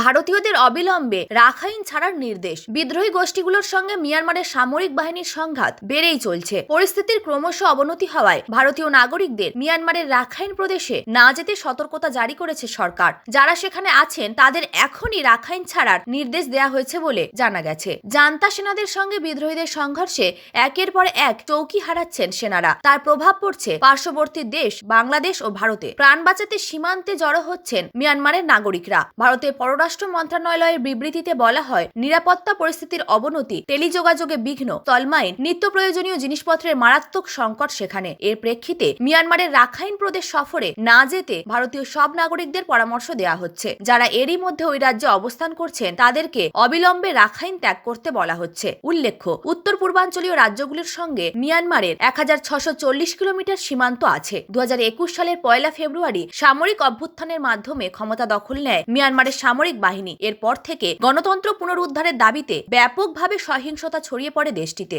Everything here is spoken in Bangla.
ভারতীয়দের অবিলম্বে রাখাইন ছাড়ার নির্দেশ। বিদ্রোহী গোষ্ঠীগুলোর সঙ্গে মিয়ানমারের সামরিক বাহিনীর সংঘাত বেড়েই চলছে। পরিস্থিতির ক্রমশ অবনতি হওয়ায় ভারতীয় নাগরিকদের মিয়ানমারের রাখাইন প্রদেশে না যেতে সতর্কতা জারি করেছে সরকার। যারা সেখানে আছেন, তাদের এখনই রাখাইন ছাড়ার নির্দেশ দেওয়া হয়েছে বলে জানা গেছে। জান্তা সেনাদের সঙ্গে বিদ্রোহীদের সংঘর্ষে একের পর এক চৌকি হারাচ্ছেন সেনারা। তার প্রভাব পড়ছে পার্শ্ববর্তী দেশ, বাংলাদেশ ও ভারতে। প্রাণ বাঁচাতে সীমান্তে জড়ো হচ্ছেন মিয়ানমারের নাগরিকরা। ভারতের পররাষ্ট্র মন্ত্রণালয়ের বিবৃতিতে বলা হয়, নিরাপত্তা পরিস্থিতির অবনতি, টেলিযোগাযোগে বিঘ্ন, তলমাইন, নিত্য প্রয়োজনীয় জিনিসপত্রের মারাত্মক সংকট সেখানে। এর প্রেক্ষিতে মিয়ানমারের রাখাইন প্রদেশ সফরে না যেতে ভারতীয় সব নাগরিকদের পরামর্শ দেওয়া হচ্ছে। যারা এরই মধ্যে ওই রাজ্যে অবস্থান করছেন, তাদেরকে অবিলম্বে রাখাইন ত্যাগ করতে বলা হচ্ছে। উল্লেখ্য, উত্তর পূর্বাঞ্চলীয় রাজ্যগুলির সঙ্গে মিয়ানমারের এক কিলোমিটার সীমান্ত আছে। দু হাজার একুশ সালের পয়লা ফেব্রুয়ারি সামরিক অভ্যুত্থানের মাধ্যমে ক্ষমতা দখল নেয় মিয়ানমারের সামরিক বাহিনী। এরপর থেকে গণতন্ত্র পুনরুদ্ধারের দাবিতে ব্যাপকভাবে সহিংসতা ছড়িয়ে পড়ে দেশটিতে।